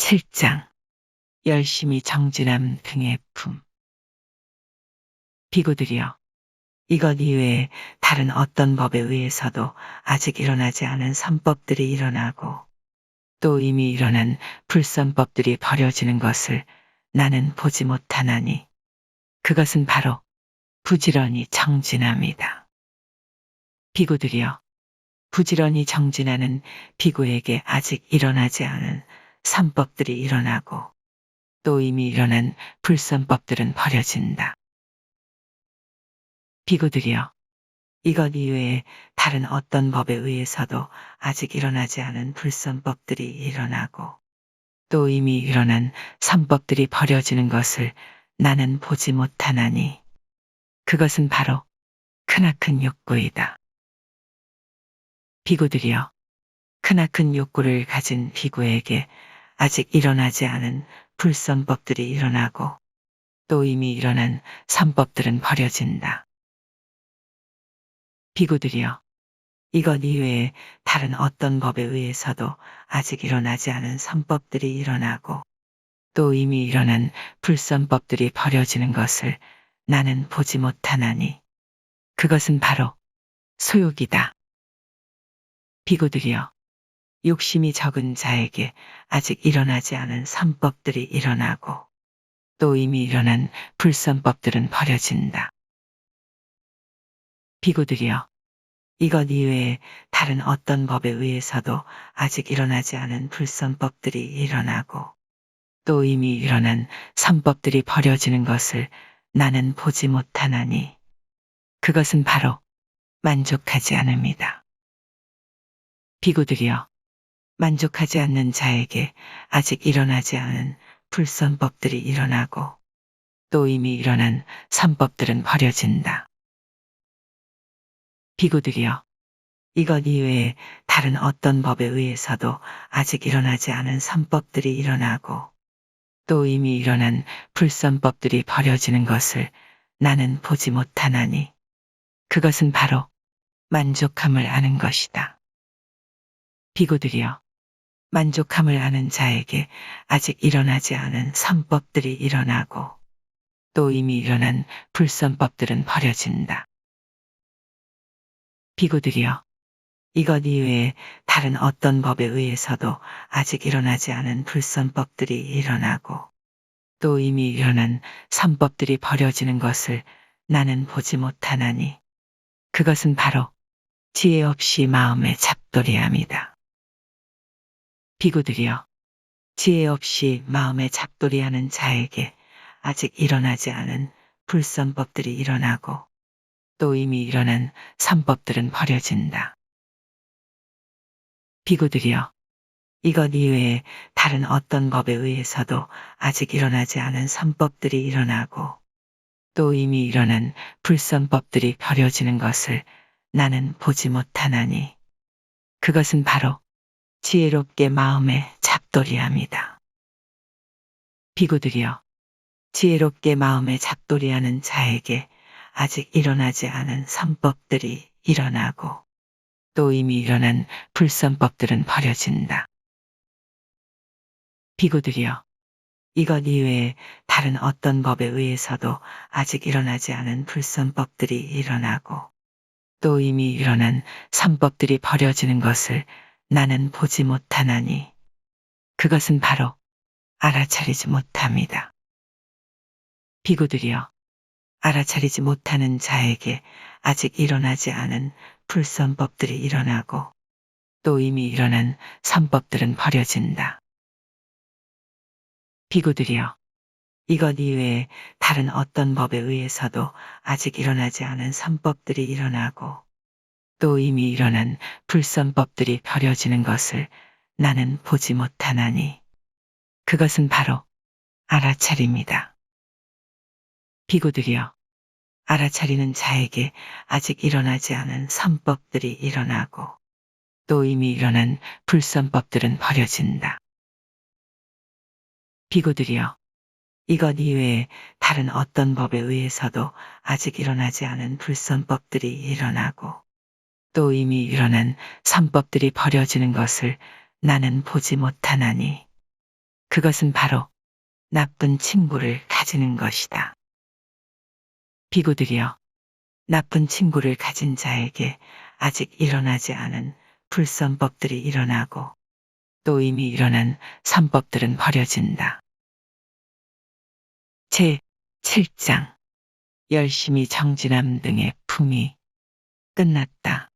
7장 열심히 정진함 등의 품 비구들이여 이것 이외에 다른 어떤 법에 의해서도 아직 일어나지 않은 선법들이 일어나고 또 이미 일어난 불선법들이 버려지는 것을 나는 보지 못하나니 그것은 바로 부지런히 정진함이다. 비구들이여 부지런히 정진하는 비구에게 아직 일어나지 않은 삼법들이 일어나고 또 이미 일어난 불선법들은 버려진다. 비구들이여 이것 이외에 다른 어떤 법에 의해서도 아직 일어나지 않은 불선법들이 일어나고 또 이미 일어난 선법들이 버려지는 것을 나는 보지 못하나니 그것은 바로 크나큰 욕구이다. 비구들이여 크나큰 욕구를 가진 비구에게 아직 일어나지 않은 불선법들이 일어나고 또 이미 일어난 선법들은 버려진다. 비구들이여 이것 이외에 다른 어떤 법에 의해서도 아직 일어나지 않은 선법들이 일어나고 또 이미 일어난 불선법들이 버려지는 것을 나는 보지 못하나니 그것은 바로 소욕이다. 비구들이여 욕심이 적은 자에게 아직 일어나지 않은 선법들이 일어나고 또 이미 일어난 불선법들은 버려진다. 비구들이여 이것 이외에 다른 어떤 법에 의해서도 아직 일어나지 않은 불선법들이 일어나고 또 이미 일어난 선법들이 버려지는 것을 나는 보지 못하나니 그것은 바로 만족하지 않음이다. 비구들이여 만족하지 않는 자에게 아직 일어나지 않은 불선법들이 일어나고 또 이미 일어난 선법들은 버려진다. 비구들이여 이것 이외에 다른 어떤 법에 의해서도 아직 일어나지 않은 선법들이 일어나고 또 이미 일어난 불선법들이 버려지는 것을 나는 보지 못하나니 그것은 바로 만족함을 아는 것이다. 비구들이여 만족함을 아는 자에게 아직 일어나지 않은 선법들이 일어나고 또 이미 일어난 불선법들은 버려진다. 비구들이여 이것 이외에 다른 어떤 법에 의해서도 아직 일어나지 않은 불선법들이 일어나고 또 이미 일어난 선법들이 버려지는 것을 나는 보지 못하나니 그것은 바로 지혜 없이 마음의 잡돌이함이다. 비구들이여 지혜 없이 마음에 잡돌이하는 자에게 아직 일어나지 않은 불선법들이 일어나고 또 이미 일어난 선법들은 버려진다. 비구들이여 이것 이외에 다른 어떤 법에 의해서도 아직 일어나지 않은 선법들이 일어나고 또 이미 일어난 불선법들이 버려지는 것을 나는 보지 못하나니 그것은 바로 지혜롭게 마음에 잡돌이함이다. 비구들이여 지혜롭게 마음에 잡돌이하는 자에게 아직 일어나지 않은 선법들이 일어나고 또 이미 일어난 불선법들은 버려진다. 비구들이여 이것 이외에 다른 어떤 법에 의해서도 아직 일어나지 않은 불선법들이 일어나고 또 이미 일어난 선법들이 버려지는 것을 나는 보지 못하나니 그것은 바로 알아차리지 못함이다. 비구들이여 알아차리지 못하는 자에게 아직 일어나지 않은 불선법들이 일어나고 또 이미 일어난 선법들은 버려진다. 비구들이여 이것 이외에 다른 어떤 법에 의해서도 아직 일어나지 않은 선법들이 일어나고 또 이미 일어난 불선법들이 버려지는 것을 나는 보지 못하나니 그것은 바로 알아차림이다. 비구들이여 알아차리는 자에게 아직 일어나지 않은 선법들이 일어나고 또 이미 일어난 불선법들은 버려진다. 비구들이여 이것 이외에 다른 어떤 법에 의해서도 아직 일어나지 않은 불선법들이 일어나고 또 이미 일어난 선법들이 버려지는 것을 나는 보지 못하나니 그것은 바로 나쁜 친구를 가지는 것이다. 비구들이여, 나쁜 친구를 가진 자에게 아직 일어나지 않은 불선법들이 일어나고 또 이미 일어난 선법들은 버려진다. 제 7장 열심히 정진함 등의 품이 끝났다.